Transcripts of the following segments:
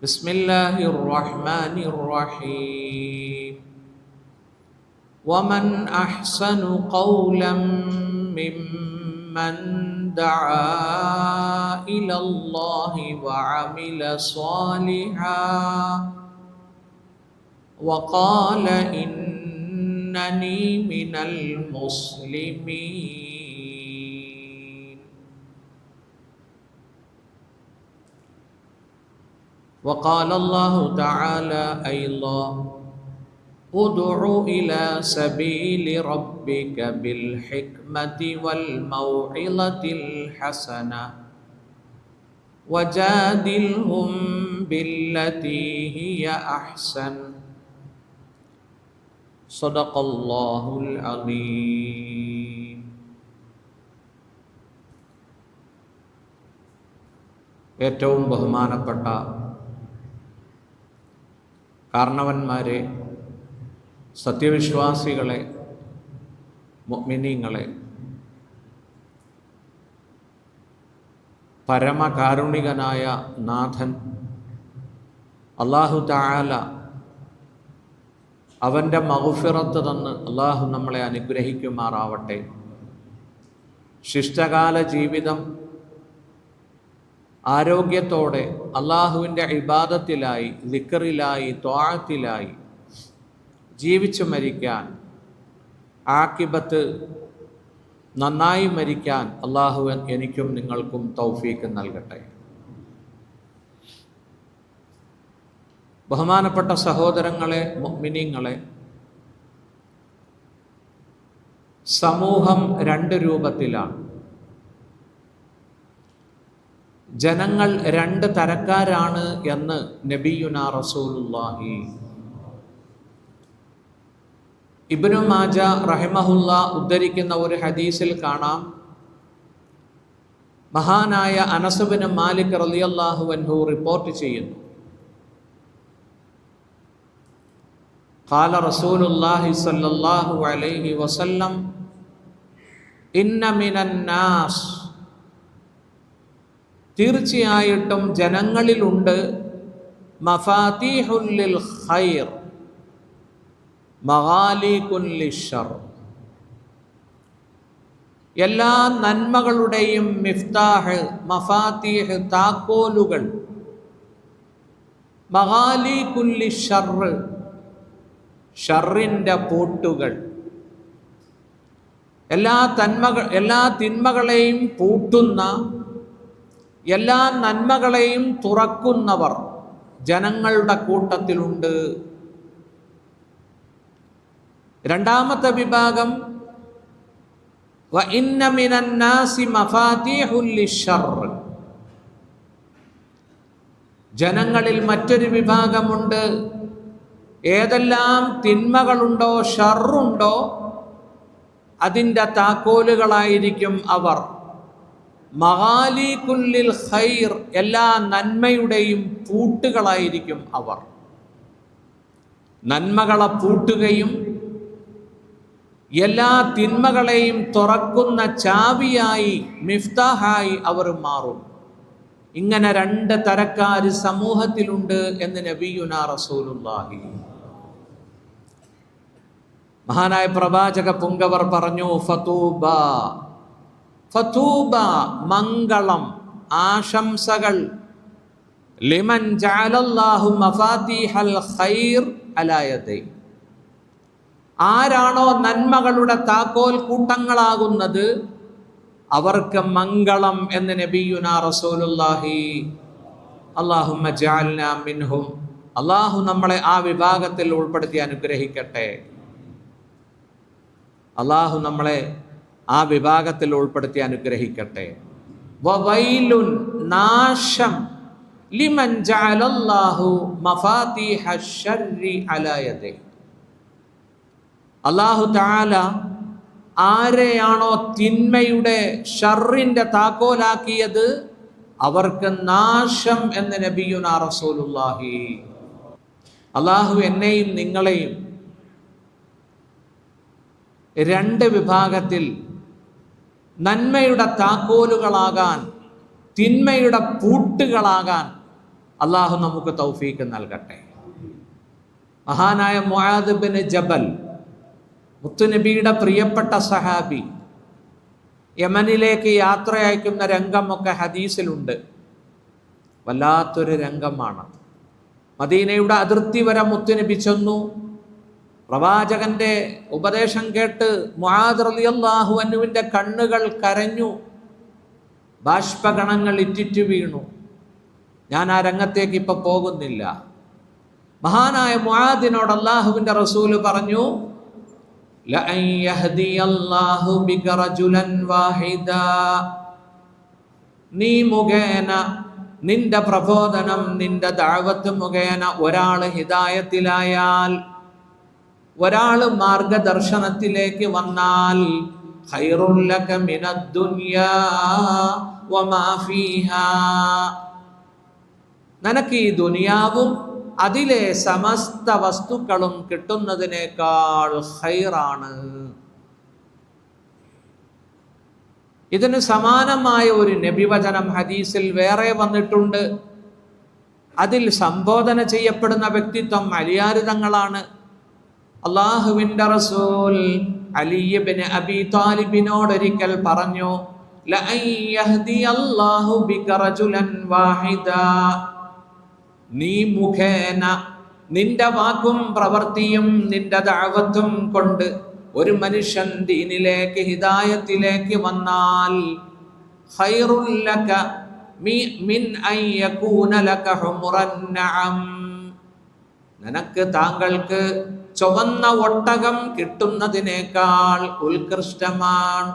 بسم الله الرحمن الرحيم. ومن أحسن قولا ممن دعا إلى الله وعمل صالحا وقال إنني من المسلمين. وقال الله تعالى ايضا ادع الى سبيل ربك بالحكمه والموعظه الحسنه وجادلهم بالتي هي احسن صدق الله العظيم ഏറ്റവും ബഹുമാനപ്പെട്ട കാരണവന്മാരെ സത്യവിശ്വാസികളെ മിനിങ്ങളെ പരമകാരുണികനായ നാഥൻ അള്ളാഹു താല അവന്റെ മഹുഫിറത്ത് തന്ന് അള്ളാഹു നമ്മളെ അനുഗ്രഹിക്കുമാറാവട്ടെ. ശിഷ്ടകാല ജീവിതം ആരോഗ്യത്തോടെ അള്ളാഹുവിന്റെ ഇബാദത്തിലായി ലിക്കറിലായി ത്വാഴത്തിലായി ജീവിച്ചു മരിക്കാൻ ആക്കിബത്ത് നന്നായി മരിക്കാൻ അള്ളാഹു എനിക്കും നിങ്ങൾക്കും തൗഫീക്ക് നൽകട്ടെ. ബഹുമാനപ്പെട്ട സഹോദരങ്ങളെ മിനിങ്ങളെ സമൂഹം രണ്ട് രൂപത്തിലാണ്. ജനങ്ങൾ രണ്ട് തരക്കാരാണ് എന്ന് നബിയുന റസൂലുല്ലാഹി ഇബ്നു മാജ റഹിമഹുല്ല ഉദ്ധരിക്കുന്ന ഒരു ഹദീസിൽ കാണാം മഹാനായ അനസുബിന് മാലിക് റലിയല്ലാഹു അൻഹു റിപ്പോർട്ട് ചെയ്യുന്നു قال رسول الله صلى الله عليه وسلم إن من الناس തീർച്ചയായിട്ടും ജനങ്ങളിലുണ്ട്. മഫാത്തിഹുല്ലിൽ ഖൈർ മഹാലിക്കുല്ലിഷർ എല്ലാ നന്മകളുടെയും മിഫ്താഹ് മഫാത്തിഹ് താക്കോലുകൾ. മഹാലിക്കുല്ലി ഷർറ് ഷറിന്റെ പൂട്ടുകൾ. എല്ലാ തന്മകൾ എല്ലാ തിന്മകളെയും പൂട്ടുന്ന എല്ലാ നന്മകളെയും തുറക്കുന്നവർ ജനങ്ങളുടെ കൂട്ടത്തിലുണ്ട്. രണ്ടാമത്തെ വിഭാഗം ജനങ്ങളിൽ മറ്റൊരു വിഭാഗമുണ്ട്. ഏതെല്ലാം തിന്മകളുണ്ടോ ഷറുണ്ടോ അതിന്റെ താക്കോലുകളായിരിക്കും അവർ. മഹാലിക്കുല്ലിൽ ഖൈർ എല്ലാ നന്മയുടെയും പൂട്ടുകളായിരിക്കും അവർ. നന്മകളെ പൂട്ടുകയും എല്ലാ തിന്മകളെയും തുറക്കുന്ന ചാവിയായി മിഫ്താഹായി അവർ മാറും. ഇങ്ങനെ രണ്ട് തരക്കാർ സമൂഹത്തിലുണ്ട് എന്ന് നബിയുന റസൂലുല്ലാഹി മഹാനായ പ്രവാചക പുങ്കവർ പറഞ്ഞു ഫതൂബ ഫതൂബ മംഗളം ആശംസകൾ. ലിമൻ ജഅലല്ലാഹു മഫാതിഹൽ ഖൈർ അലായതൈ ആരാണോ നന്മകളുടെ താക്കോൽ കൂട്ടങ്ങളാകുന്നത് അവർക്ക് മംഗളം എന്ന് നബിയുന റസൂലുള്ളാഹി. അല്ലാഹുമ്മ ജഅൽനാ മിൻഹും. അള്ളാഹു നമ്മളെ ആ വിഭാഗത്തിൽ ഉൾപ്പെടുത്തി അനുഗ്രഹിക്കട്ടെ. അള്ളാഹു നമ്മളെ ആ വിഭാഗത്തിൽ ഉൾപ്പെടുത്തി അനുഗ്രഹിക്കട്ടെ. വവൈലുൻ നാശം ലിമൻ ജഅലല്ലാഹു മഫാത്തിഹ അല്ലാഹു തആല ആരെയാണോ തിന്മയുടെ ഷറിന്റെ താക്കോലാക്കിയത്? അവർക്ക് നാശം എന്ന് നബിയുന റസൂലുള്ളാഹി. അള്ളാഹു എന്നെയും നിങ്ങളെയും രണ്ട് വിഭാഗത്തിൽ നന്മയുടെ താക്കോലുകളാകാൻ തിന്മയുടെ പൂട്ടുകളാകാൻ അള്ളാഹു നമുക്ക് തൗഫീക്ക് നൽകട്ടെ. മഹാനായ മുആദ് ബിൻ ജബൽ മുത്തുനബിയുടെ പ്രിയപ്പെട്ട സഹാബി യമനിലേക്ക് യാത്ര അയക്കുന്ന രംഗമൊക്കെ ഹദീസിലുണ്ട്. വല്ലാത്തൊരു രംഗമാണ്. മദീനയുടെ അതിർത്തി വരെ മുത്തുനബി ചെന്നു. പ്രവാചകന്റെ ഉപദേശം കേട്ട് റളിയല്ലാഹു അൻഹുവിന്റെ കണ്ണുകൾ കരഞ്ഞു. ബാഷ്പഗണങ്ങൾ ഇറ്റിറ്റു വീണു. ഞാൻ ആ രംഗത്തേക്ക് ഇപ്പൊ പോകുന്നില്ല. മഹാനായ മുഹാദിനോട് അള്ളാഹുവിന്റെ റസൂൽ പറഞ്ഞു. നീ മുഖേന നിന്റെ പ്രബോധനം നിന്റെ ദാവത്ത് മുഖേന ഒരാൾ ഹിദായത്തിലായാൽ ഒരാൾ മാർഗദർശനത്തിലേക്ക് വന്നാൽ നിനക്ക് ഈ ദുനിയാവും അതിലെ സമസ്ത വസ്തുക്കളും കിട്ടുന്നതിനേക്കാൾ ഹൈറാണ് ഇതിന് സമാനമായ ഒരു നബിവചനം ഹദീസിൽ വേറെ വന്നിട്ടുണ്ട്. അതിൽ സംബോധന ചെയ്യപ്പെടുന്ന വ്യക്തിത്വം അലിയാരിതങ്ങളാണ്. അള്ളാഹുവിന്റെ റസൂൽ അലിയബിന് അബി താലിബിനോട് ഒരിക്കൽ പറഞ്ഞു. നീ മുഖേന നിന്റെ വാക്കും പ്രവൃത്തിയും നിന്റെ ദാവത്തും കൊണ്ട് ഒരു മനുഷ്യൻ ദീനിലേക്ക് ഹിദായത്തിലേക്ക് വന്നാൽ നിനക്ക് താങ്കൾക്ക് ചുവന്ന ഒട്ടകം കിട്ടുന്നതിനേക്കാൾ ഉത്കൃഷ്ടമാണ്.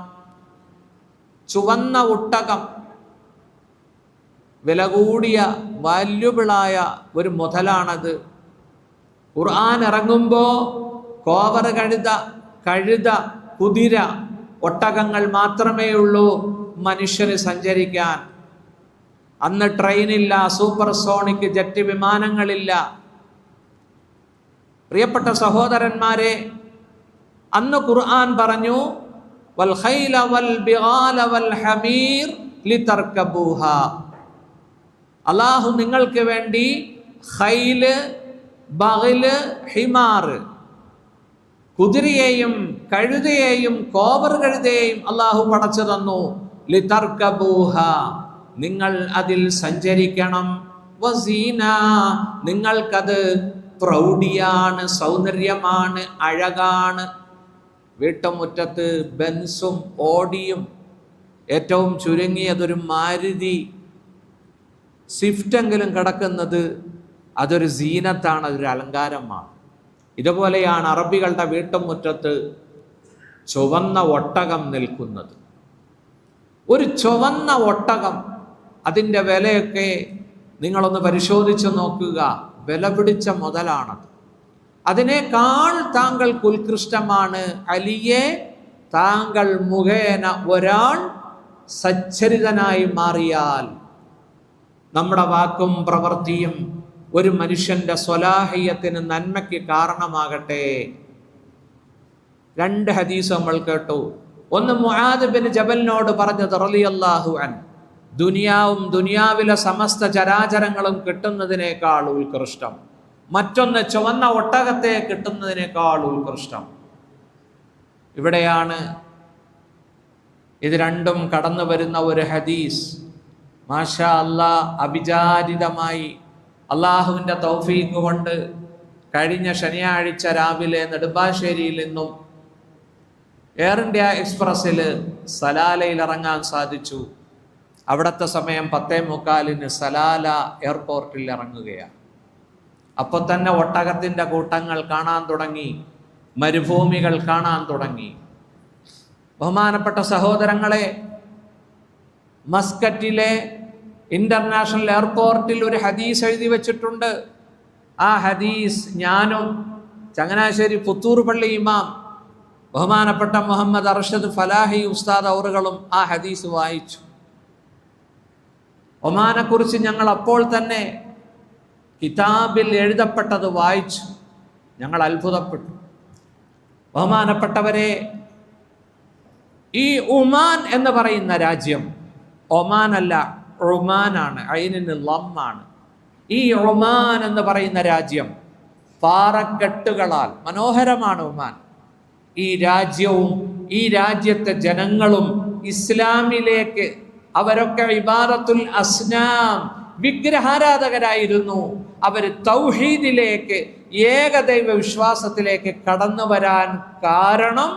ചുവന്ന ഒട്ടകം വില കൂടിയ വാല്യുബിളായ ഒരു മുതലാണത്. ഖുർആൻ ഇറങ്ങുമ്പോൾ കോവർ കഴുത കഴുത കുതിര ഒട്ടകങ്ങൾ മാത്രമേ ഉള്ളൂ മനുഷ്യന് സഞ്ചരിക്കാൻ. അന്ന് ട്രെയിനില്ല സൂപ്പർ സോണിക് ജെറ്റ് വിമാനങ്ങളില്ല. പ്രിയപ്പെട്ട സഹോദരന്മാരെ അന്ന് ഖുർആൻ പറഞ്ഞു വൽ ഖൈല വൽ ബിഗാല വൽ ഹമീർ ലിതർക്കബൂഹ. അള്ളാഹു നിങ്ങൾക്ക് വേണ്ടി ഖൈൽ ഹിമാറ് കുതിരയെയും കഴുതയെയും കോവർ കഴുതയെയും അള്ളാഹു പടച്ചു തന്നു. ലിതർക്കബൂഹ. നിങ്ങൾ അതിൽ സഞ്ചരിക്കണം. വസീന. നിങ്ങൾക്കത് പ്രൗഢിയാണ് സൗന്ദര്യമാണ് അഴകാണ്. വീട്ടുമുറ്റത്ത് ബെൻസും ഓടിയും ഏറ്റവും ചുരുങ്ങിയതൊരു മാരുതി. സ്വിഫ്റ്റെങ്കിലും കിടക്കുന്നത് അതൊരു സീനത്താണ് അതൊരു അലങ്കാരമാണ്. ഇതുപോലെയാണ് അറബികളുടെ വീട്ടുമുറ്റത്ത് ചുവന്ന ഒട്ടകം നിൽക്കുന്നത്. ഒരു ചുവന്ന ഒട്ടകം അതിന്റെ വിലയൊക്കെ നിങ്ങളൊന്ന് പരിശോധിച്ച് നോക്കുക. വില പിടിച്ച മുതലാണത്. അതിനേക്കാൾ താങ്കൾക്ക് ഉത്കൃഷ്ടമാണ് അലിയെ താങ്കൾ മുഖേന ഒരാൾ സച്ചരിതനായി മാറിയാൽ. നമ്മുടെ വാക്കും പ്രവൃത്തിയും ഒരു മനുഷ്യന്റെ സ്വലാഹയത്തിന് നന്മയ്ക്ക് കാരണമാകട്ടെ. രണ്ട് ഹദീസ് നമ്മൾ കേട്ടു. ഒന്ന് മുഹാദ് ബിൻ ജബലിനോട് പറഞ്ഞത് റലിയല്ലാഹു അൻ ദുനിയാവും ദുനിയാവിലെ സമസ്ത ചരാചരങ്ങളും കിട്ടുന്നതിനേക്കാൾ ഉത്കൃഷ്ടം. മറ്റൊന്ന് ചുവന്ന ഒട്ടകത്തെ കിട്ടുന്നതിനേക്കാൾ ഉത്കൃഷ്ടം. ഇവിടെയാണ് ഇത് രണ്ടും കടന്നു വരുന്ന ഒരു ഹദീസ്. മാഷാ അല്ലാ അഭിചാരിതമായി അള്ളാഹുവിന്റെ തൗഫീഖ് കൊണ്ട് കഴിഞ്ഞ ശനിയാഴ്ച രാവിലെ നെടുമ്പാശ്ശേരിയിൽ നിന്നും എയർ ഇന്ത്യ എക്സ്പ്രസ്സിൽ സലാലയിൽ ഇറങ്ങാൻ സാധിച്ചു. അവിടുത്തെ സമയം പത്തേ മുക്കാലിന് സലാല എയർപോർട്ടിൽ ഇറങ്ങുകയാണ്. അപ്പോൾ തന്നെ ഒട്ടകത്തിന്റെ കൂട്ടങ്ങൾ കാണാൻ തുടങ്ങി മരുഭൂമികൾ കാണാൻ തുടങ്ങി. ബഹുമാനപ്പെട്ട സഹോദരങ്ങളെ മസ്കറ്റിലെ ഇന്റർനാഷണൽ എയർപോർട്ടിൽ ഒരു ഹദീസ് എഴുതി വച്ചിട്ടുണ്ട്. ആ ഹദീസ് ഞാനും ചങ്ങനാശ്ശേരി പുത്തൂർ പള്ളി ഇമാം ബഹുമാനപ്പെട്ട മുഹമ്മദ് അർഷദ് ഫലാഹി ഉസ്താദ് അവറുകളും ആ ഹദീസ് വായിച്ചു. ഒമാനെക്കുറിച്ച് ഞങ്ങൾ അപ്പോൾ തന്നെ കിതാബിൽ എഴുതപ്പെട്ടത് വായിച്ചു. ഞങ്ങൾ അത്ഭുതപ്പെട്ടു. ബഹുമാനപ്പെട്ടവരെ ഈ ഉമാൻ എന്ന് പറയുന്ന രാജ്യം ഒമാനല്ല ഒമാനാണ് അയിനിന് ലമ്മാണ്. ഈ ഒമാൻ എന്ന് പറയുന്ന രാജ്യം പാറക്കെട്ടുകളാൽ മനോഹരമാണ് ഒമാൻ ഈ രാജ്യവും ഈ രാജ്യത്തെ ജനങ്ങളും ഇസ്ലാമിലേക്ക് അവരൊക്കെ ഇബാറത്തുൽ അസ്നാം വിഗ്രഹാരാധകരായിരുന്നു. അവർ തൗഹീദിലേക്ക് ഏകദൈവ വിശ്വാസത്തിലേക്ക് കടന്നു വരാൻ കാരണം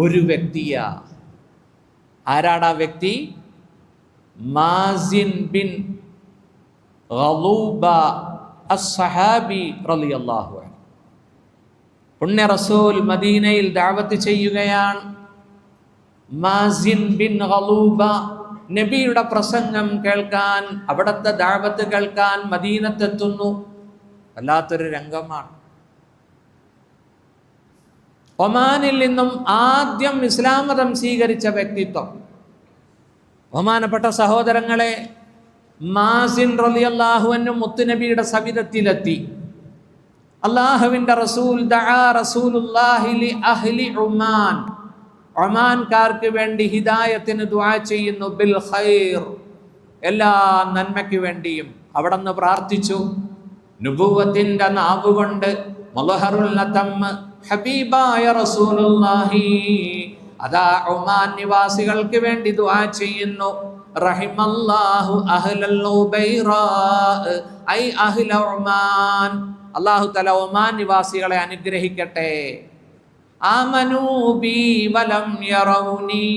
ഒരു വ്യക്തിയാ. ആരാണ് ആ വ്യക്തി? മാസിൻ ബിൻ റളിയല്ലാഹു പുണ്യ റസൂൽ മദീനയിൽ ദാവത്ത് ചെയ്യുകയാണ്. മാസിൻ ബിൻ ഗലൂബ നബിയുടെ പ്രസംഗം കേൾക്കാൻ അവിടുത്തെ ദാവത്ത് കേൾക്കാൻ മദീനത്തെത്തുന്നു വല്ലാത്തൊരു രംഗമാണ്. ഒമാനിൽ നിന്നും ആദ്യം ഇസ്ലാം മതം സ്വീകരിച്ച വ്യക്തിത്വം. ബഹുമാനപ്പെട്ട സഹോദരങ്ങളെ മാസിൻ റലിയല്ലാഹുവിനും മുത്തുനബിയുടെ സവിധത്തിലെത്തി. അള്ളാഹുവിന്റെ റസൂൽ ദആ റസൂലുള്ളാഹി ലി അഹ്ലി ഉമാൻ. ഒമാൻകാർക്ക് വേണ്ടി ഹിദായത്തിന് ദ്വാ ചെയ്യുന്നു ബിൽ ഖൈർ. എല്ലാ നന്മയ്ക്ക് വേണ്ടിയും. അവിടെ നിന്ന് പ്രാർത്ഥിച്ചു. നുബുവത്തിന്റെ നാവുകൊണ്ട് ഹബീബായ റസൂലുള്ളാഹി. അതാ ഒമാൻ നിവാസികൾക്ക് വേണ്ടി ദുആ ചെയ്യുന്നു. റഹിമല്ലാഹു അഹ്ലൽ ഐ അഹ്ല ഒമാൻ. അല്ലാഹു തആല ഒമാൻ നിവാസികളെ അനുഗ്രഹിക്കട്ടെ. ആമനൂബി വലം യറൗനി.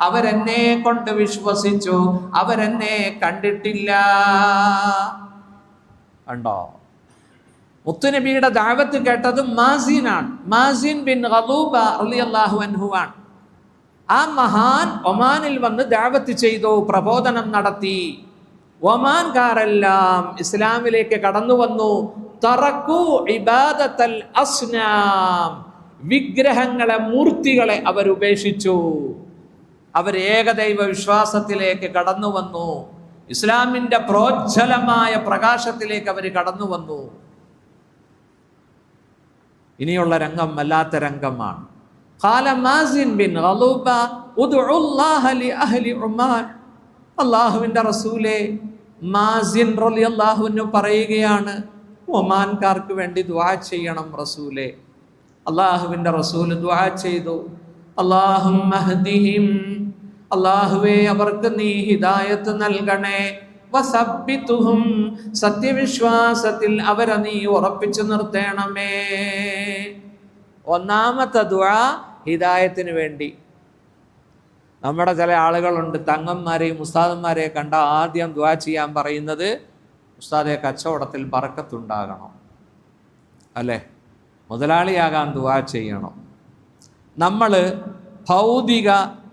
അവരെന്നെ കൊണ്ട് വിശ്വസിച്ചു അവരെന്നെ കണ്ടിട്ടില്ല. കണ്ടോ? മുത്തുനബിയുടെ ദാവത്ത് കേട്ടത് മാസീനാണ്. മാസീൻ ബിൻ ആണ് ആ മഹാൻ ഒമാനിൽ വന്ന് ദാവത്ത് ചെയ്തു പ്രബോധനം നടത്തി. ഒമാൻകാരെല്ലാം ഇസ്ലാമിലേക്ക് കടന്നു വന്നു തറക്കു ഇബാദത്തൽ അസ്നാം. വിഗ്രഹങ്ങളെ മൂർത്തികളെ അവരുപേക്ഷിച്ചു അവരേകദൈവ വിശ്വാസത്തിലേക്ക് കടന്നു വന്നു. ഇസ്ലാമിന്റെ പ്രോജ്ജലമായ പ്രകാശത്തിലേക്ക് അവർ കടന്നു വന്നു. ഇനിയുള്ള രംഗം വല്ലാത്ത രംഗമാണ്. അള്ളാഹുവിന്റെ റസൂലെ മാസിൻ റലി അള്ളാഹുവിന് പറയുകയാണ് ഒമാൻകാർക്ക് വേണ്ടി ദ്വാ ചെയ്യണം റസൂലെ. അള്ളാഹുവിന്റെ റസൂൽ ദുആ ചെയ്തു. അള്ളാഹും അള്ളാഹുവേ അവർക്ക് നീ ഹിദായത്ത് നൽകണേ. വസബിത്തുഹും സത്യവിശ്വാസത്തിൽ അവരെ നീ ഉറപ്പിച്ചു നിർത്തണമേ. ഒന്നാമത്തെ ദുആ ഹിദായത്തിന് വേണ്ടി. നമ്മുടെ ചില ആളുകളുണ്ട് തങ്ങന്മാരെയും ഉസ്താദന്മാരെയും കണ്ട ആദ്യം ദ്വാ ചെയ്യാൻ പറയുന്നത് ഉസ്താദെ കച്ചവടത്തിൽ പറക്കത്തുണ്ടാകണം അല്ലേ? മുതലാളിയാകാൻ ദുവാ ചെയ്യണം. നമ്മൾ ഭൗതിക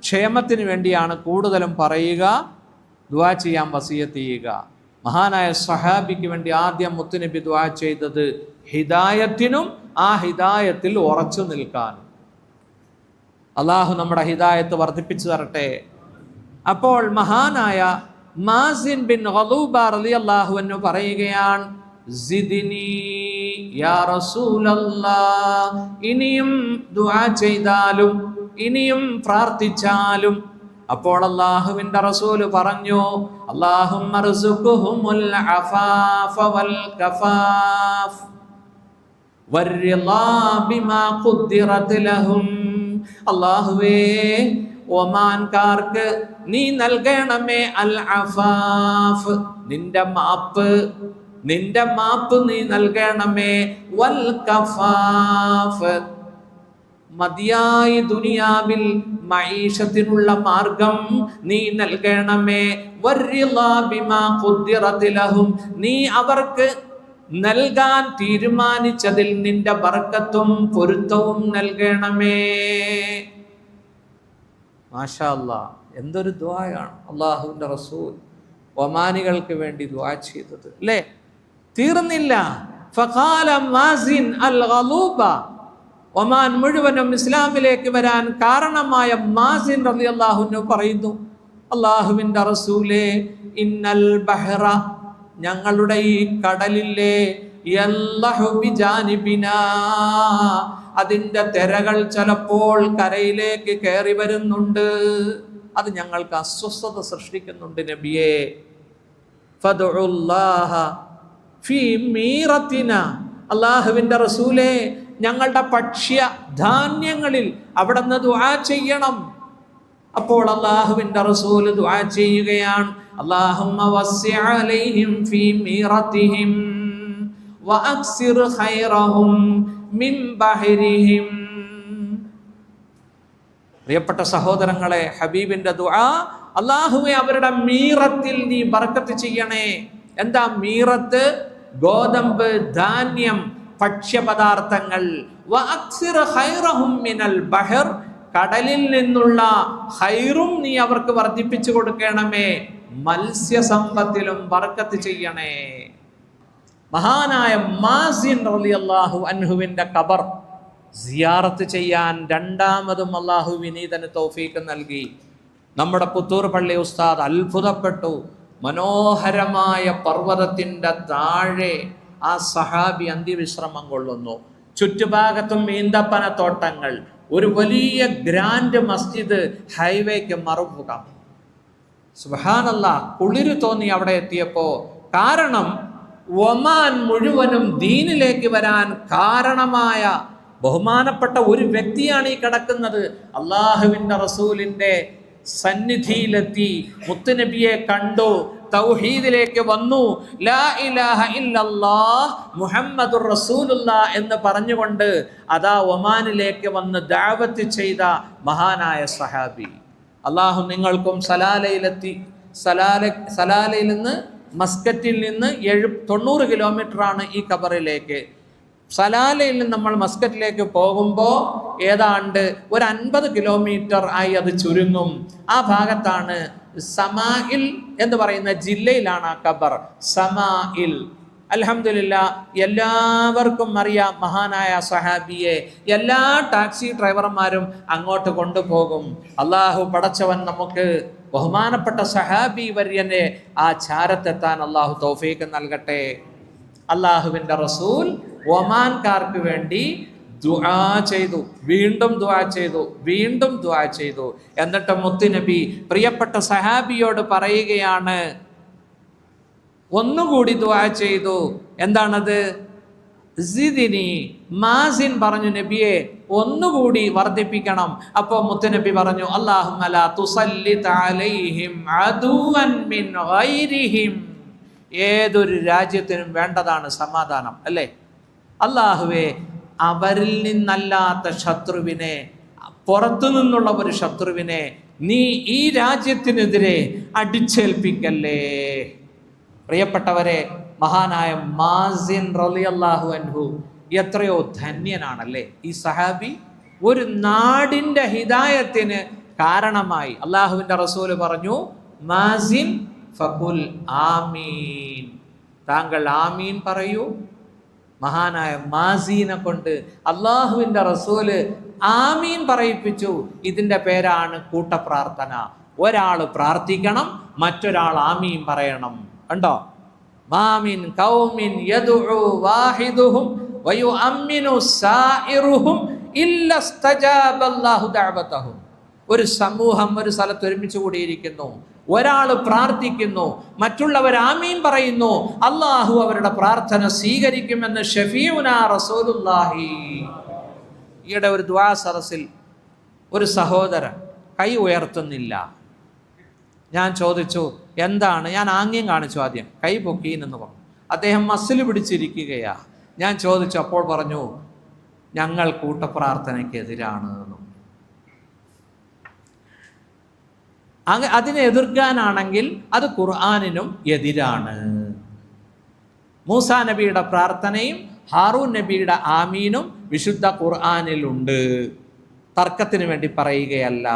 ക്ഷേമത്തിന് വേണ്ടിയാണ് കൂടുതലും പറയുക ദുവാ ചെയ്യാൻ വസീയത്ത് ചെയ്യുക. മഹാനായ സഹാബിക്ക് വേണ്ടി ആദ്യം മുത്തുനബി ദുവാ ചെയ്തത് ഹിദായത്തിനും ആ ഹിദായത്തിൽ ഉറച്ചു നിൽക്കാനും. അള്ളാഹു നമ്മുടെ ഹിദായത്ത് വർദ്ധിപ്പിച്ചു തരട്ടെ. അപ്പോൾ മഹാനായ മാസിൻ ബിൻ ഖലൂബ റളിയല്ലാഹു അൻഹു പറയുകയാണ് സിദിനി യാ റസൂലല്ലാ ഇനിയും ദുആ ചെയ്താലും ഇനിയും പ്രാർത്ഥിച്ചാലും. അപ്പോൾ അള്ളാഹുവിന്റെ റസൂൽ പറഞ്ഞു അള്ളാഹുവേ ഒമാൻകാർക്ക് നീ നൽകണമേ അൽ അഫാഫ് നിന്റെ മാപ്പ് നിന്റെ മാപ്പ് നീ നൽകണമേ. വൽ കഫാഫ്. മതിയായി ദുനിയാവിൽ മൈഷത്തിനുള്ള മാർഗം നീ നൽകണമേ. വര്രിളാ ബിമാ ഖുദ്ദിറത് ലഹും. നീ അവർക്ക് നൽകാൻ തീരുമാനിച്ചതിൽ നിന്റെ ബർക്കത്തും പൊരുത്തവും നൽകണമേ. മാഷാ എന്തൊരു ദ്വായാണ് അള്ളാഹുവിന്റെ റസൂൽ. ഒമാനികൾക്ക് വേണ്ടി ദ്വാ ചെയ്തത് അല്ലേ? തീർന്നില്ല. ഒമാൻ മുഴുവനും ഇസ്ലാമിലേക്ക് വരാൻ കാരണമായ മാസിൻ റളിയല്ലാഹുവിനു പറയുന്നു അള്ളാഹുവിന്റെ റസൂലേ ഇന്നൽ ബഹ്റ ഞങ്ങളുടെ ഈ കടലിലെ യല്ലഹു ബിജാനിബിനാ അതിന്റെ തിരകൾ ചിലപ്പോൾ കരയിലേക്ക് കയറി വരുന്നുണ്ട്. അത് ഞങ്ങൾക്ക് അസ്വസ്ഥത സൃഷ്ടിക്കുന്നുണ്ട് നബിയേ. ഫദുല്ലാഹ ഫീ മീറത്തിന. അള്ളാഹുവിന്റെ റസൂലേ ഞങ്ങളുടെ ഭക്ഷ്യ ധാന്യങ്ങളിൽ അവിടെ നിന്ന് ദുആ ചെയ്യണം. അപ്പോൾ അള്ളാഹുവിന്റെ റസൂൽ ദുആ ചെയ്യുകയാണ്. അലൈഹിം ഫീ വഅക്സിർ ഖൈറഹും മിൻ ബഹരിഹിം. പ്രിയപ്പെട്ട സഹോദരങ്ങളെ ഹബീബിന്റെ ദുആ അള്ളാഹുവെ അവരുടെ മീറത്തിൽ നീ ബർക്കത്ത് ചെയ്യണേ. എന്താ മീറത്ത്? ഗോതമ്പ് ധാന്യം ഭക്ഷ്യപദാർത്ഥങ്ങൾ. ബഹർ. കടലിൽ നിന്നുള്ള ഹൈറും നീ അവർക്ക് വർദ്ധിപ്പിച്ചു കൊടുക്കണമേ. മത്സ്യസമ്പത്തിലും വർക്കത്ത് ചെയ്യണേ. മഹാനായ മാസിൻ അള്ളാഹു അൻഹുവിന്റെ കബർ സിയാറത്ത് ചെയ്യാൻ രണ്ടാമതും അള്ളാഹു വിനീതന് തൗഫീക്ക് നൽകി. നമ്മുടെ പുത്തൂർ പള്ളി ഉസ്താദ് അത്ഭുതപ്പെട്ടു. മനോഹരമായ പർവതത്തിന്റെ താഴെ ആ സഹാബി അന്ത്യവിശ്രമം കൊള്ളുന്നു. ചുറ്റുഭാഗത്തും ഈന്തപ്പന തോട്ടങ്ങൾ ഒരു വലിയ ഗ്രാൻഡ് മസ്ജിദ് ഹൈവേക്ക് മറുമുഖം സുഹാനല്ല കുളിര് തോന്നി അവിടെ എത്തിയപ്പോൾ കാരണം ഒമാൻ മുഴുവനും ദീനിലേക്ക് വരാൻ കാരണമായ ബഹുമാനപ്പെട്ട ഒരു വ്യക്തിയാണ് ഈ കിടക്കുന്നത്. അള്ളാഹുവിന്റെ റസൂലിന്റെ സന്നിധിയിലെത്തി. മുത്തുനബിയെ കണ്ടു. തൗഹീദിലേക്ക് വന്നു. ലാ ഇലാഹ ഇല്ലല്ലാഹ് മുഹമ്മദുർ റസൂലുള്ള എന്ന് പറഞ്ഞുകൊണ്ട് അതാ ഒമാനിലേക്ക് വന്ന് ദാവത്ത് ചെയ്ത മഹാനായ സഹാബി. അള്ളാഹു നിങ്ങൾക്കും സലാലയിലെത്തി. സലാല സലാലയിൽ നിന്ന് മസ്കറ്റിൽ നിന്ന് എഴു തൊണ്ണൂറ് കിലോമീറ്ററാണ് ഈ കബറിലേക്ക് സലാലയിൽ നിന്ന് നമ്മൾ മസ്കറ്റിലേക്ക് പോകുമ്പോൾ ഏതാണ്ട് ഒരു അൻപത് കിലോമീറ്റർ ആയി അത് ചുരുങ്ങും. ആ ഭാഗത്താണ് സമാഇൽ എന്ന് പറയുന്ന ജില്ലയിലാണ് ആ ഖബർ. സമാഇൽ. അലഹമില്ല എല്ലാവർക്കും അറിയാം മഹാനായ സഹാബിയെ. എല്ലാ ടാക്സി ഡ്രൈവർമാരും അങ്ങോട്ട് കൊണ്ടുപോകും. അള്ളാഹു പടച്ചവൻ നമുക്ക് ബഹുമാനപ്പെട്ട സഹാബി വര്യനെ ആ ചാരത്തെത്താൻ അള്ളാഹു തൗഫീക്ക് നൽകട്ടെ. അള്ളാഹുവിന്റെ റസൂൽ ഒമാൻകാർക്ക് വേണ്ടി ദുആ ചെയ്തു വീണ്ടും ദുആ ചെയ്തു വീണ്ടും ദുആ ചെയ്തു. എന്നിട്ട് മുത്തുനബി പ്രിയപ്പെട്ട സഹാബിയോട് പറയുകയാണ് ഒന്നുകൂടി ദുആ ചെയ്തു. എന്താണത്? സിദിനി മാസിൻ പറഞ്ഞു നബിയെ ഒന്നുകൂടി വർദ്ധിപ്പിക്കണം. അപ്പോൾ മുത്തുനബി പറഞ്ഞു ഗൈരിഹിം. ഏതൊരു രാജ്യത്തിനും വേണ്ടതാണ് സമാധാനം അല്ലേ? അള്ളാഹുവെ അവരിൽ നിന്നല്ലാത്ത ശത്രുവിനെ പുറത്തു നിന്നുള്ള ഒരു ശത്രുവിനെ നീ ഈ രാജ്യത്തിനെതിരെ അടിച്ചേൽപ്പിക്കല്ലേ? പ്രിയപ്പെട്ടവരെ മഹാനായ മാസിൻ റളിയല്ലാഹു അൻഹു എത്രയോ ധന്യനാണല്ലേ? ഈ സഹാബി ഒരു നാടിന്റെ ഹിതായത്തിന് കാരണമായി. അള്ളാഹുവിന്റെ റസൂൽ പറഞ്ഞു മാസിൻ ഫകുൽ ആമീൻ. താങ്കൾ ആമീൻ പറയൂ മഹാനായ മാസീനെ കൊണ്ട് അള്ളാഹുവിന്റെ റസൂൽ ആമീൻ പറയിപ്പിച്ചു. ഇതിന്റെ പേരാണ് കൂട്ടപ്രാർത്ഥന. ഒരാൾ പ്രാർത്ഥിക്കണം മറ്റൊരാൾ ആമീൻ പറയണം. കണ്ടോ? മാമിൻ കൗമിൻ വാഹിദുഹും ഒരു സമൂഹം ഒരു സ്ഥലത്ത് ഒരുമിച്ച് കൂടിയിരിക്കുന്നു. ഒരാൾ പ്രാർത്ഥിക്കുന്നു മറ്റുള്ളവർ ആമീൻ പറയുന്നു അള്ളാഹു അവരുടെ പ്രാർത്ഥന സ്വീകരിക്കുമെന്ന് ഷഫീഉന ഈയിടെ ഒരു ദ്വാ സദസ്സിൽ ഒരു സഹോദരൻ കൈ ഉയർത്തുന്നില്ല. ഞാൻ ചോദിച്ചു എന്താണ്? ഞാൻ ആംഗ്യം കാണിച്ചു ആദ്യം. കൈ പൊക്കീനെന്ന് പറഞ്ഞു. അദ്ദേഹം മസിൽ പിടിച്ചിരിക്കുകയാ. ഞാൻ ചോദിച്ചു അപ്പോൾ പറഞ്ഞു ഞങ്ങൾ കൂട്ടപ്രാർത്ഥനയ്ക്കെതിരാണ് എന്നും. അങ്ങ് അതിനെ എതിർക്കാനാണെങ്കിൽ അത് ഖുർആാനിനും എതിരാണ്. മൂസാ നബിയുടെ പ്രാർത്ഥനയും ഹാറൂൻ നബിയുടെ ആമീനും വിശുദ്ധ ഖുർആാനിലുണ്ട്. തർക്കത്തിന് വേണ്ടി പറയുകയല്ല.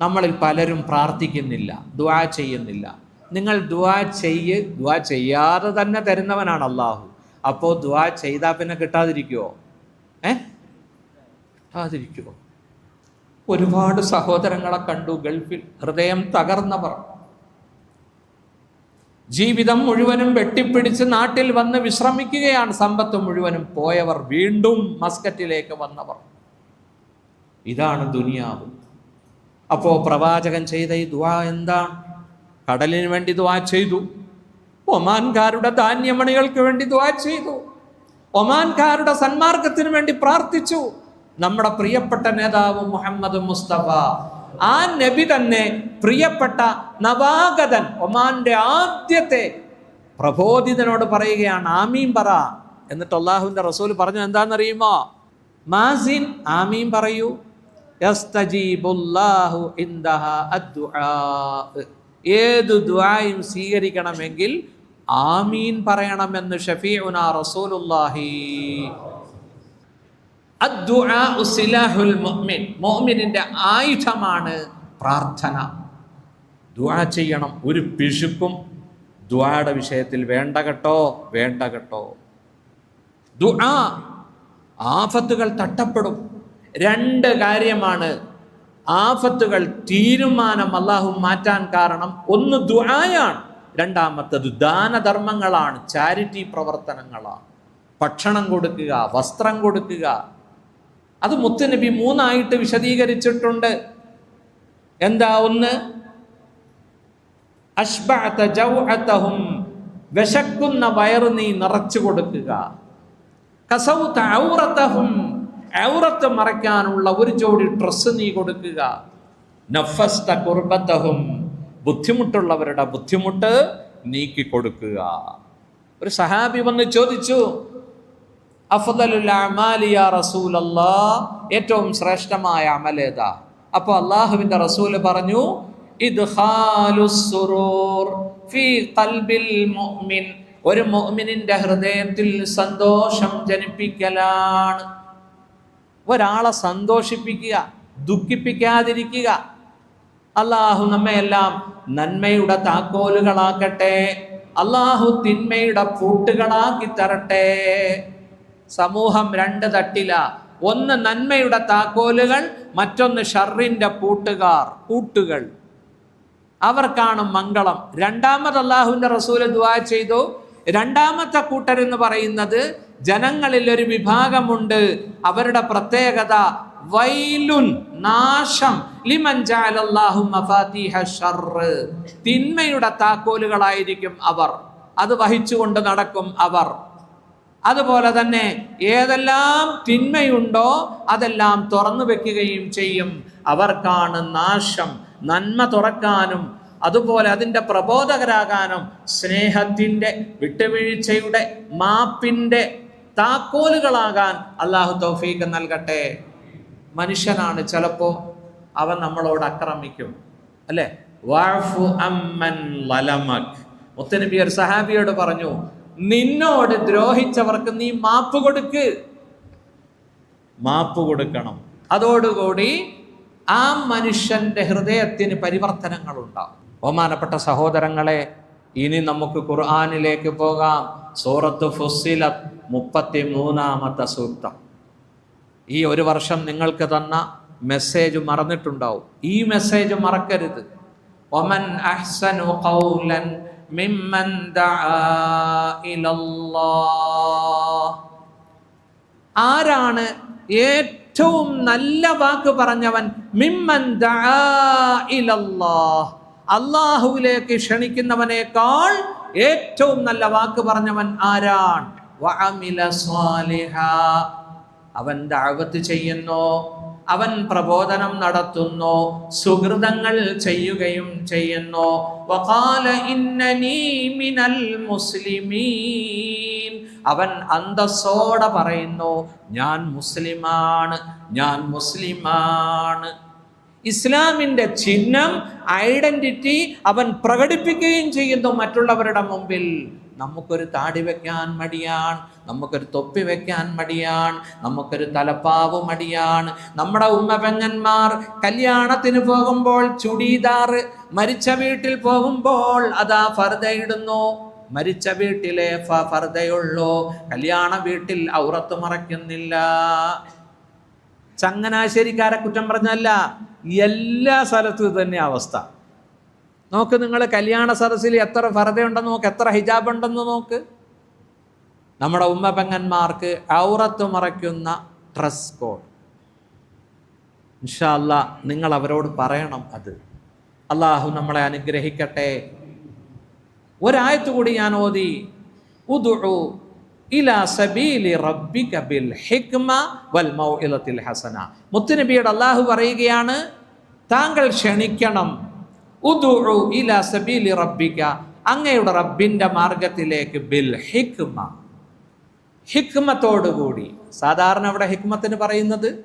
നമ്മളിൽ പലരും പ്രാർത്ഥിക്കുന്നില്ല ദുആ ചെയ്യുന്നില്ല. നിങ്ങൾ ദുആ ചെയ്യ് ദുആ ചെയ്യാതെ തന്നെ തരുന്നവനാണ് അള്ളാഹു അപ്പോൾ ദുആ ചെയ്താൽ പിന്നെ കിട്ടാതിരിക്കുമോ ഏ? കിട്ടാതിരിക്കുമോ ഒരുപാട് സഹോദരങ്ങളെ കണ്ടു ഗൾഫിൽ. ഹൃദയം തകർന്നവർ. ജീവിതം മുഴുവനും വെട്ടിപ്പിടിച്ച് നാട്ടിൽ വന്ന് വിശ്രമിക്കുകയാണ് സമ്പത്ത് മുഴുവനും പോയവർ. വീണ്ടും മസ്കറ്റിലേക്ക് വന്നവർ. ഇതാണ് ദുനിയാവ്. അപ്പോൾ പ്രവാചകൻ ചെയ്ത ഈ ദുആ എന്താണ് കടലിന് വേണ്ടി ദുആ ചെയ്തു. ഒമാൻകാരുടെ ധാന്യമണികൾക്ക് വേണ്ടി ദ്വാ ചെയ്തു. ഒമാൻകാരുടെ സന്മാർഗത്തിന് വേണ്ടി പ്രാർത്ഥിച്ചു. നമ്മുടെ പ്രിയപ്പെട്ട നേതാവ് മുഹമ്മദ് മുസ്തഫ. ആ നബി തന്നെ പ്രിയപ്പെട്ട നവാഗതൻ ഒമാന്റെ ആദ്യത്തെ പ്രബോധിതനോട് പറയുകയാണ് ആമീൻ പറ. എന്നിട്ട് അള്ളാഹുവിന്റെ റസൂൽ പറഞ്ഞു എന്താണെന്നറിയുമോ മാസിൻ ആമീൻ പറയൂ. ഏത് ദുആയും സ്വീകരിക്കണമെങ്കിൽ ആമീൻ പറയണമെന്ന് ഷഫീഉന റസൂലുള്ളാഹി. മുഅ്മിനിന്റെ ആയുധമാണ് പ്രാർത്ഥന. ദുആ ചെയ്യണം. ഒരു പിശുക്കും ദുആയുടെ വിഷയത്തിൽ വേണ്ട കേട്ടോ? വേണ്ട കേട്ടോ. ദുആ ആഫത്തുകൾ തട്ടപ്പെടും. രണ്ട് കാര്യമാണ് ആഫത്തുകൾ തീരുമാനം അള്ളാഹു മാറ്റാൻ കാരണം. ഒന്ന് ദുആയാണ്. രണ്ടാമത്തത് ദാനധർമ്മങ്ങളാണ്. ചാരിറ്റി പ്രവർത്തനങ്ങളാണ്. ഭക്ഷണം കൊടുക്കുക വസ്ത്രം കൊടുക്കുക അത് മുത്തുനബി മൂന്നായിട്ട് വിശദീകരിച്ചിട്ടുണ്ട്. എന്താ ഒന്ന്? വിശക്കുന്ന വയറ് നീ നിറച്ചു കൊടുക്കുക. കസൗത ഔറതഹും ഔറത്ത് മറയ്ക്കാനുള്ള ഒരു ജോഡി ഡ്രസ്സ് നീ കൊടുക്കുക. നഫസ്ത കുർബത്തഹും ബുദ്ധിമുട്ടുള്ളവരുടെ ബുദ്ധിമുട്ട് നീക്കി കൊടുക്കുക. ഒരു സഹാബി വന്ന് ചോദിച്ചു ഏറ്റവും ശ്രേഷ്ഠമായ അമലേതാ അപ്പോൾ അള്ളാഹുവിന്റെ റസൂൽ പറഞ്ഞു ഫീ ഖൽബിൽ മുഅ്മിൻ. ഒരു മുഅ്മിനിന്റെ ഹൃദയത്തിൽ സന്തോഷം ജനിപ്പിക്കലാണ്. ഒരാളെ സന്തോഷിപ്പിക്കുക ദുഃഖിപ്പിക്കാതിരിക്കുക. അള്ളാഹു നമ്മയെല്ലാം നന്മയുടെ താക്കോലുകളാക്കട്ടെ. അള്ളാഹു തിന്മയുടെ പൂട്ടുകളാക്കി തരട്ടെ. സമൂഹം രണ്ട് തട്ടില. ഒന്ന് നന്മയുടെ താക്കോലുകൾ മറ്റൊന്ന് ഷർറിന്റെ പൂട്ടുകാർ പൂട്ടുകൾ. അവർക്കാണ് മംഗളം. രണ്ടാമത് അള്ളാഹുവിന്റെ റസൂൽ ദുവാ ചെയ്തു. രണ്ടാമത്തെ കൂട്ടരെന്ന് പറയുന്നത് ജനങ്ങളിൽ ഒരു വിഭാഗമുണ്ട്. അവരുടെ പ്രത്യേകത വൈലുൻ നാശം. തിന്മയുടെ താക്കോലുകളായിരിക്കും അവർ. അത് വഹിച്ചുകൊണ്ട് നടക്കും അവർ. അതുപോലെ തന്നെ ഏതെല്ലാം തിന്മയുണ്ടോ അതെല്ലാം തുറന്നു വെക്കുകയും ചെയ്യും. അവർക്കാണ് നാശം നന്മ തുറക്കാനും അതുപോലെ അതിന്റെ പ്രബോധകരാകാനും സ്നേഹത്തിന്റെ വിട്ടുവീഴ്ചയുടെ മാപ്പിന്റെ താക്കോലുകളാകാൻ അള്ളാഹു തൗഫീഖ് നൽകട്ടെ. മനുഷ്യനാണ് ചിലപ്പോൾ അവൻ നമ്മളോട് ആക്രമിക്കും അല്ലേ? വാഫു അമ്മൻ ലലമക് മുത്തനബി ഒരു സഹാബിയോട് പറഞ്ഞു നിന്നോട് ദ്രോഹിച്ചവർക്ക് നീ മാപ്പ് കൊടുക്ക്. മാപ്പ് കൊടുക്കണം. അതോടുകൂടി ആ മനുഷ്യന്റെ ഹൃദയത്തിന് പരിവർത്തനങ്ങൾ ഉണ്ടാവും ബഹുമാനപ്പെട്ട സഹോദരങ്ങളെ ഇനി നമുക്ക് ഖുർആാനിലേക്ക് പോകാം. സൂറത്ത് ഫുസിലത്ത് മുപ്പത്തി മൂന്നാമത്തെ സൂക്തം. ഈ ഒരു വർഷം നിങ്ങൾക്ക് തന്ന മെസ്സേജ് മറന്നിട്ടുണ്ടാവും. ഈ മെസ്സേജ് മറക്കരുത്. ഒമൻ അഹ്സനു ഖൗലൻ دعا ദആ الله ആരാണ് ഏറ്റവും നല്ല വാക്ക് പറഞ്ഞവൻ? മിമ്മൻ അള്ളാഹുവിലേക്ക് ക്ഷണിക്കുന്നവനേക്കാൾ ഏറ്റവും നല്ല വാക്ക് പറഞ്ഞവൻ ആരാണ്? അവൻ ദഅവത്ത് ചെയ്യുന്നു. അവൻ പ്രബോധനം നടത്തുന്നു സുഹൃതങ്ങൾ ചെയ്യുകയും ചെയ്യുന്നു. അവൻ അന്തസ്സോടെ പറയുന്നു ഞാൻ മുസ്ലിമാണ് ഞാൻ മുസ്ലിമാണ്. ഇസ്ലാമിന്റെ ചിഹ്നം ഐഡന്റിറ്റി അവൻ പ്രകടിപ്പിക്കുകയും ചെയ്യുന്നു മറ്റുള്ളവരുടെ മുമ്പിൽ. നമുക്കൊരു താടി വയ്ക്കാൻ മടിയാണ്. നമുക്കൊരു തൊപ്പി വെക്കാൻ മടിയാണ് നമുക്കൊരു തലപ്പാവ് മടിയാണ്. നമ്മുടെ ഉമ്മ പെങ്ങന്മാർ കല്യാണത്തിന് പോകുമ്പോൾ ചുടീദാറ് മരിച്ച വീട്ടിൽ പോകുമ്പോൾ അതാ ഫർദയിടുന്നു. മരിച്ച വീട്ടിലെ ഫർദയുള്ളൂ. കല്യാണ വീട്ടിൽ ഔറത്ത് മറയ്ക്കുന്നില്ല. ചങ്ങനാശ്ശേരിക്കാരെ കുറ്റം പറഞ്ഞല്ല എല്ലാ സ്ഥലത്തും തന്നെ അവസ്ഥ. നോക്ക് നിങ്ങൾ കല്യാണ സദസ്സിൽ എത്ര ഫർദയുണ്ടെന്ന് നോക്ക് എത്ര ഹിജാബ് ഉണ്ടെന്ന് നോക്ക്. നമ്മുടെ ഉമ്മ പെങ്ങന്മാർക്ക് ഔറത്ത് മറയ്ക്കുന്ന ഡ്രസ് കോഡ് ഇൻഷാല്ല നിങ്ങൾ അവരോട് പറയണം അത്. അള്ളാഹു നമ്മളെ അനുഗ്രഹിക്കട്ടെ. ഒരായത്ത് കൂടി ഞാൻ ഓതി. ഉദുഉ ഇലാ സബീലി റബ്ബിക ബിൽ ഹിക്മ വൽ മൗഇലത്തിൽ ഹസന. മുത്തുനബിയുടെ അള്ളാഹു പറയുകയാണ് താങ്കൾ ക്ഷണിക്കണം. ഉദുഉ ഇലാ സബീലി റബ്ബിക അങ്ങയുടെ റബ്ബിന്റെ മാർഗത്തിലേക്ക് ബിൽ ഹിക്മ. ഹിക്മത്തോടുകൂടി. സാധാരണ അവിടെ ഹിക്മത്തിന് പറയുന്നത്?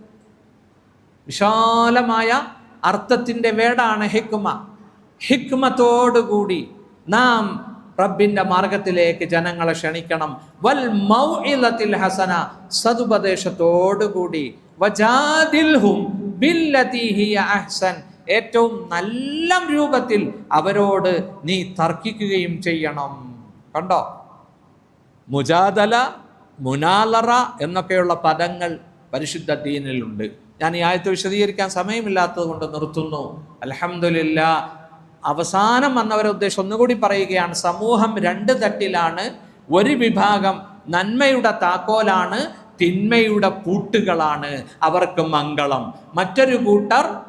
വിശാലമായ അർത്ഥത്തിന്റെ വേടാണ് ഹിക്മ. ഹിക്മത്തോടുകൂടി നാം റബ്ബിന്റെ മാർഗത്തിലേക്ക് ജനങ്ങളെ ക്ഷണിക്കണം. വൽ മൗഇലത്തിൽ ഹസന സതുപദേശത്തോടുകൂടി. അഹ്സൻ. ഏറ്റവും നല്ല രൂപത്തിൽ അവരോട് നീ തർക്കിക്കുകയും ചെയ്യണം. കണ്ടോ? മുജാദല മുനാലറ എന്നൊക്കെയുള്ള പദങ്ങൾ പരിശുദ്ധ ദീനിലുണ്ട്. ഞാൻ ഈ ആയത്ത് വിശദീകരിക്കാൻ സമയമില്ലാത്തത് കൊണ്ട് നിർത്തുന്നു. അലഹമില്ല അവസാനം വന്നവരെ ഉദ്ദേശം ഒന്നുകൂടി പറയുകയാണ് സമൂഹം രണ്ട് തട്ടിലാണ് ഒരു വിഭാഗം നന്മയുടെ താക്കോലാണ് തിന്മയുടെ പൂട്ടുകളാണ് അവർക്ക് മംഗളം. മറ്റൊരു കൂട്ടർ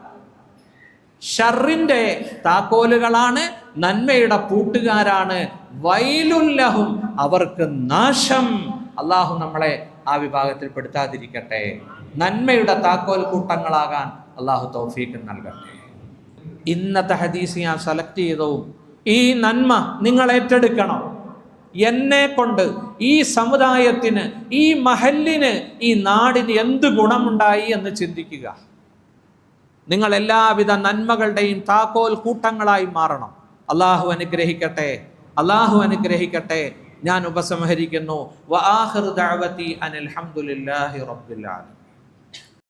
ഷറിന്റെ താക്കോലുകളാണ് നന്മയുടെ പൂട്ടുകാരാണ്. വൈലുല്ലഹും അവർക്ക് നാശം. അള്ളാഹു നമ്മളെ ആ വിഭാഗത്തിൽ പെടുത്താതിരിക്കട്ടെ. നന്മയുടെ താക്കോൽ കൂട്ടങ്ങളാകാൻ അള്ളാഹു തൗഫീഖ് നൽകട്ടെ. ഇന്നത്തെ ഹദീസ് ഞാൻ സെലക്ട് ചെയ്തു ഈ നന്മ നിങ്ങൾ ഏറ്റെടുക്കണം. എന്നെ കൊണ്ട് ഈ സമുദായത്തിന് ഈ മഹലിന് ഈ നാടിന് എന്ത് ഗുണമുണ്ടായി എന്ന് ചിന്തിക്കുക. നിങ്ങൾ എല്ലാവിധ നന്മകളുടെയും താക്കോൽ കൂട്ടങ്ങളായി മാറണം. അള്ളാഹു അനുഗ്രഹിക്കട്ടെ. അള്ളാഹു അനുഗ്രഹിക്കട്ടെ. ഞാൻ ഉപസംഹരിക്കുന്നു. വ ആഖിറു ദഅവതി അനിൽ ഹംദുലില്ലാഹി റബ്ബിൽ ആലമീൻ.